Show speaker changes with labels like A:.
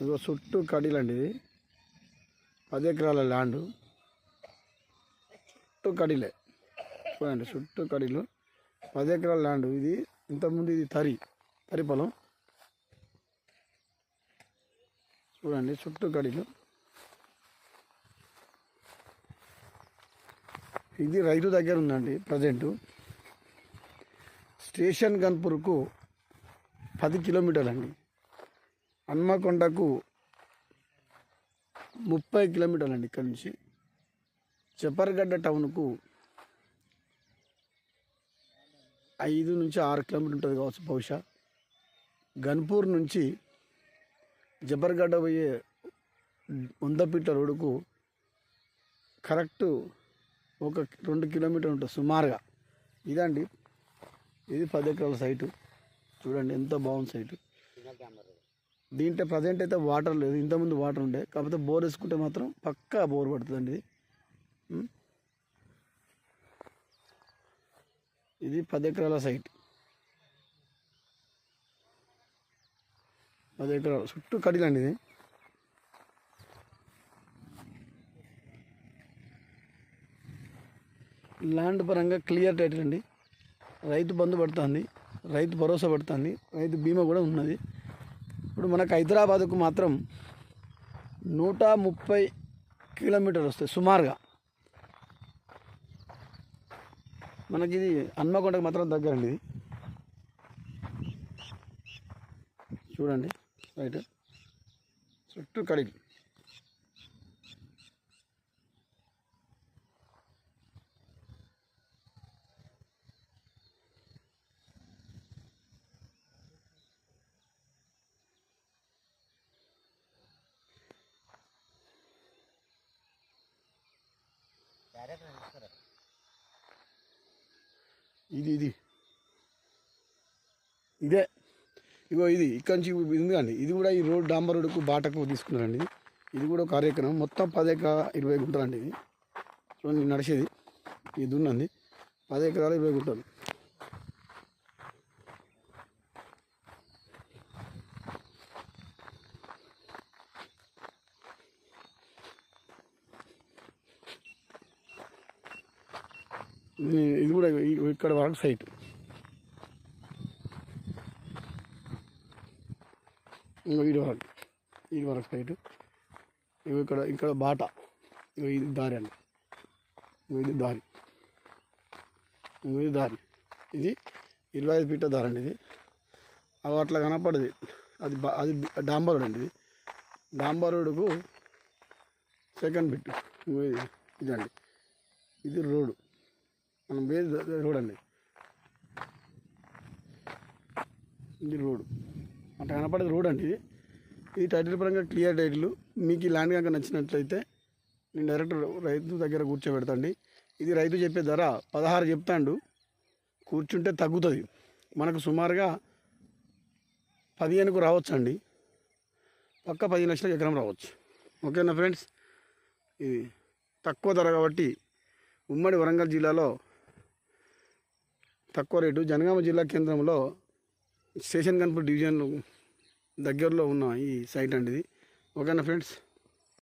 A: ఇదిగో చుట్టూ కడీలండి ఇది. పది ఎకరాల ల్యాండ్ చుట్టూ కడీలే. చూడండి చుట్టూ కడీలు. పది ఎకరాల ల్యాండ్ ఇది ఇంతకుముందు ఇది తరి తరి పొలం. చూడండి చుట్టూ కడీలు. ఇది రైతు దగ్గర ఉందండి ప్రజెంటు. స్టేషన్ గన్పూర్కు పది కిలోమీటర్లు అండి. హన్మకొండకు ముప్పై కిలోమీటర్లు అండి ఇక్కడ నుంచి. చెప్పర్గడ్డ టౌన్కు ఐదు నుంచి ఆరు కిలోమీటర్ ఉంటుంది కావచ్చు బహుశా. గన్పూర్ నుంచి జబర్గడ్డ పోయే వందపీట రోడ్డుకు కరెక్ట్ ఒక రెండు కిలోమీటర్ ఉంటుంది సుమారుగా. ఇదండి. ఇది పది ఎకరాల సైటు. చూడండి ఎంత బాగుంది సైటు. దీంట్లో ప్రజెంట్ అయితే వాటర్ లేదు. ఇంతకుముందు వాటర్ ఉండే. కాకపోతే బోర్ వేసుకుంటే మాత్రం పక్కా బోర్ పడుతుందండి ఇది. ఇది పది ఎకరాల సైట్ పది ఎకరాలు. చుట్టూ కడిలండి ఇది. ల్యాండ్ పరంగా క్లియర్ టైటిల్ అండి. రైతు బంధు పడుతుంది. రైతు భరోసా పడుతుంది. రైతు బీమా కూడా ఉన్నది. ఇప్పుడు మనకు హైదరాబాద్కు మాత్రం నూట ముప్పై కిలోమీటర్లు వస్తాయి సుమారుగా. మనకి ఇది హన్మకొండకు మాత్రం దగ్గరండి ఇది. చూడండి రైట్. చుట్టూ కడిగి. ఇది ఇది. ఇదే. ఇగో ఇది ఇక్కడ నుంచి ఎందుకండి ఇది కూడా ఈ రోడ్ డాంబర్ రోడ్డుకు బాటకు తీసుకున్నారండి ఇది. ఇది కూడా ఒక కార్యక్రమం. మొత్తం పది ఎకరా ఇరవై గుంటలండి ఇది. చూడండి నడిచేది. ఇది ఉన్నది పది ఎకరాలు ఇరవై గుంటలు. ఇది కూడా ఈ- ఇక్కడ వరకు సైట్ ఇంకో ఇది వరకు. ఇది వరకు సైట్ ఇవి ఇక్కడ ఇక్కడ బాట. ఇది దారి అండి. ఇది దారి. ఇది దారి. ఇది ఇరవై ఐదు ఫీట్ల దారి అండి ఇది. అవి అట్లా కనపడదు. అది అది డాంబర్ రోడ్ అండి ఇది. డాంబర్ రోడ్డుకు సెకండ్ బిట్ ఇది ఇదండి. ఇది రోడ్డు మనం వేరే రోడ్ అండి ఇది రోడ్. అట్లా కనపడేది రోడ్ అండి ఇది. టైటిల్ పరంగా క్లియర్ టైటిల్. మీకు ఈ ల్యాండ్ కనుక నచ్చినట్లయితే నేను డైరెక్ట్ రైతు దగ్గర కూర్చోబెడతాండి. ఇది రైతు చెప్పే ధర పదహారు చెప్తాండు. కూర్చుంటే తగ్గుతుంది. మనకు సుమారుగా పదిహేనుకు రావచ్చు అండి పక్క పదిహేను లక్షలకు ఎకరం రావచ్చు. ఓకేనా ఫ్రెండ్స్? ఇది తక్కువ ధర కాబట్టి ఉమ్మడి వరంగల్ జిల్లాలో తక్కువ రేటు. జనగామ జిల్లా కేంద్రంలో స్టేషన్ కన్పూర్ డివిజన్ దగ్గరలో ఉన్న ఈ సైట్ అండి ఇది. ఓకేనా ఫ్రెండ్స్?